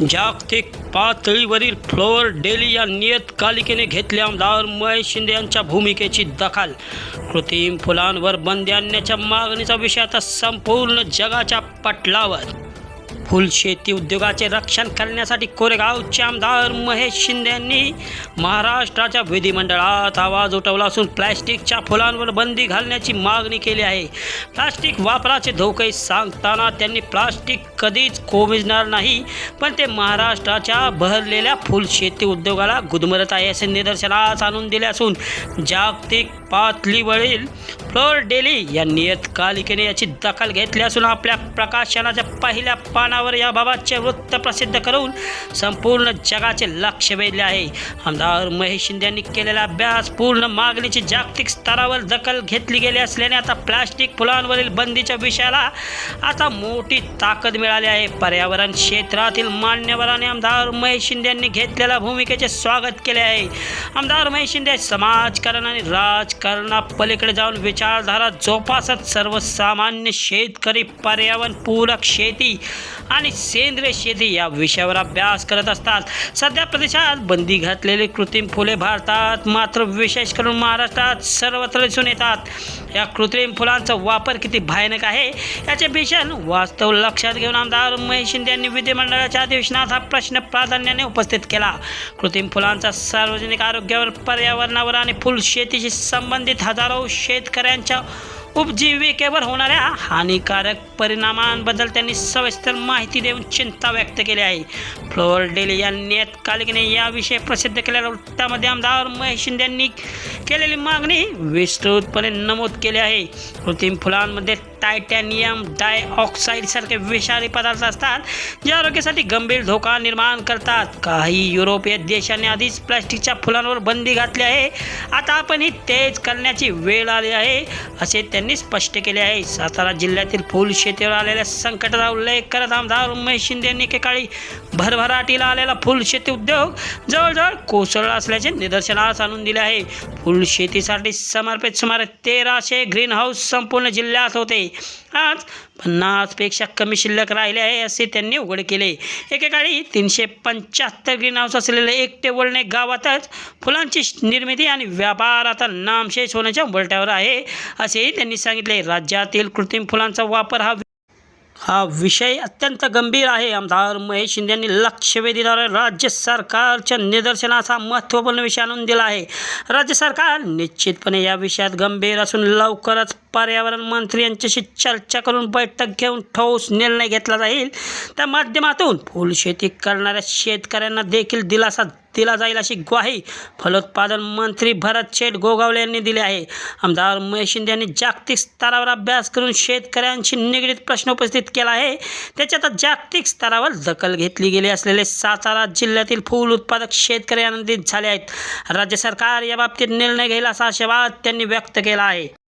जागतिक पातळीवरील floor daily या नियतकालिकेने घेतले आमदार महेश शिंदे यांच्या भूमिकेची दखल. कृत्रिम फुलांवर बंदी आणण्याच्या मागणीचा विषय आता संपूर्ण जगाच्या पटलावर. फुलशेती उद्योगाचे रक्षण करण्यासाठी कोरेगावचे आमदार महेश शिंदे यांनी महाराष्ट्राच्या विधिमंडळात आवाज उठवला असून प्लॅस्टिकच्या फुलांवर बंदी घालण्याची मागणी केली आहे. प्लास्टिक वापराचे धोके सांगताना त्यांनी प्लास्टिक कधीच कोमिजणार नाही पण ते महाराष्ट्राच्या बहरलेल्या फुलशेती उद्योगाला गुदमरत आहे असे निदर्शनास आणून दिले असून जागतिक पातळीवरील फ्लोर डेली या नियतकालिकेने याची दखल घेतली असून आपल्या प्रकाशनाच्या पहिल्या पानावर याबाबतचे वृत्त प्रसिद्ध करून संपूर्ण जगाचे लक्ष वेधले आहे. आमदार महेश शिंदे यांनी केलेला अभ्यास पूर्ण मागणीची जागतिक स्तरावर दखल घेतली गेली असल्याने आता प्लास्टिक फुलांवरील बंदीच्या विषयाला आता मोठी ताकद मिळाली आहे. पर्यावरण क्षेत्रातील मान्यवरांनी आमदार महेश शिंदे यांनी घेतलेल्या भूमिकेचे स्वागत केले आहे. आमदार महेश शिंदे समाजकारण आणि राज राजकारणापलीकडे जाऊन विचारधारा जोपासत सर्वसामान्य शेतकरी पर्यावरण पूरक शेती आणि सेंद्रिय शेती या विषयावर अभ्यास करत असतात. सध्या प्रदेशात बंदी घातलेली कृत्रिम फुले भारतात मात्र विशेष करून महाराष्ट्रात सर्वत्र दिसून येतात. या कृत्रिम फुलांचा वापर किती भयानक आहे याचे भीषण वास्तव लक्षात घेऊन आमदार महेश शिंदे यांनी विधिमंडळाच्या अधिवेशनात हा प्रश्न प्राधान्याने उपस्थित केला. कृत्रिम फुलांचा सार्वजनिक आरोग्यावर पर्यावरणावर आणि फुल शेतीशी संबंध संबंधित हजारो शेतकऱ्यांच्या उपजीविकेवर होणाऱ्या हानिकारक परिणामांबद्दल त्यांनी सविस्तर माहिती देऊन चिंता व्यक्त केली आहे. फ्लोअर डेली या नियतकालिकेने याविषयी प्रसिद्ध केलेल्या वृत्तामध्ये आमदार महेश शिंदे यांनी केलेली मागणी विस्तृतपणे नमूद केली आहे. कृत्रिम फुलांमध्ये टायटॅनियम डायऑक्साईडसारखे विषारी पदार्थ असतात जे आरोग्यासाठी गंभीर धोका निर्माण करतात. काही युरोपीय देशांनी आधीच प्लास्टिकच्या फुलांवर बंदी घातली आहे. आता आपणही तेच करण्याची वेळ आली आहे असे त्यांनी स्पष्ट केले आहे. सातारा जिल्ह्यातील फुल शेतीवर आलेल्या संकटाचा उल्लेख करत आमदार उमेश शिंदे यांनी एकेकाळी भरभराटीला आलेला फुल शेती उद्योग जवळजवळ कोसळला असल्याचे निदर्शनास आणून दिले आहे. फुल शेतीसाठी समर्पित सुमारे तेराशे ग्रीन हाऊस संपूर्ण जिल्ह्यात होते. आज पन्नासपेक्षा कमी शिल्लक राहिले आहे असे त्यांनी उघड केले. एकेकाळी तीनशे पंच्याहत्तर ग्रीन हाऊस असलेले एकटे वळणे गावातच फुलांची निर्मिती आणि व्यापार आता नामशेष होण्याच्या उलट्यावर आहे असेही त्यांनी सांगितले. राज्यातील कृत्रिम फुलांचा वापर हा हा विषय अत्यंत गंभीर आहे. आमदार महेश शिंदे यांनी लक्षवेधीद्वारे राज्य सरकारच्या निदर्शनास हा महत्त्वपूर्ण विषय आणून दिला आहे. राज्य सरकार निश्चितपणे या विषयात गंभीर असून लवकरच पर्यावरण मंत्री यांच्याशी चर्चा करून बैठक घेऊन ठोस निर्णय घेतला जाईल. त्या माध्यमातून फुलशेती करणाऱ्या शेतकऱ्यांना देखील दिलासा दिला जाईल अशी ग्वाही. फलोत्पादन मंत्री भरत शेठ गोगावले यांनी दिली आहे. आमदार महेश शिंदे यांनी जागतिक स्तरावर अभ्यास करून शेतकऱ्यांशी निगडीत प्रश्न उपस्थित केला आहे. त्याच्यात जागतिक स्तरावर दखल घेतली गेली असलेले सातारा जिल्ह्यातील फूल उत्पादक शेतकरी आनंदित झाले आहेत. राज्य सरकार याबाबतीत निर्णय घेईल असा आशावाद त्यांनी व्यक्त केला आहे.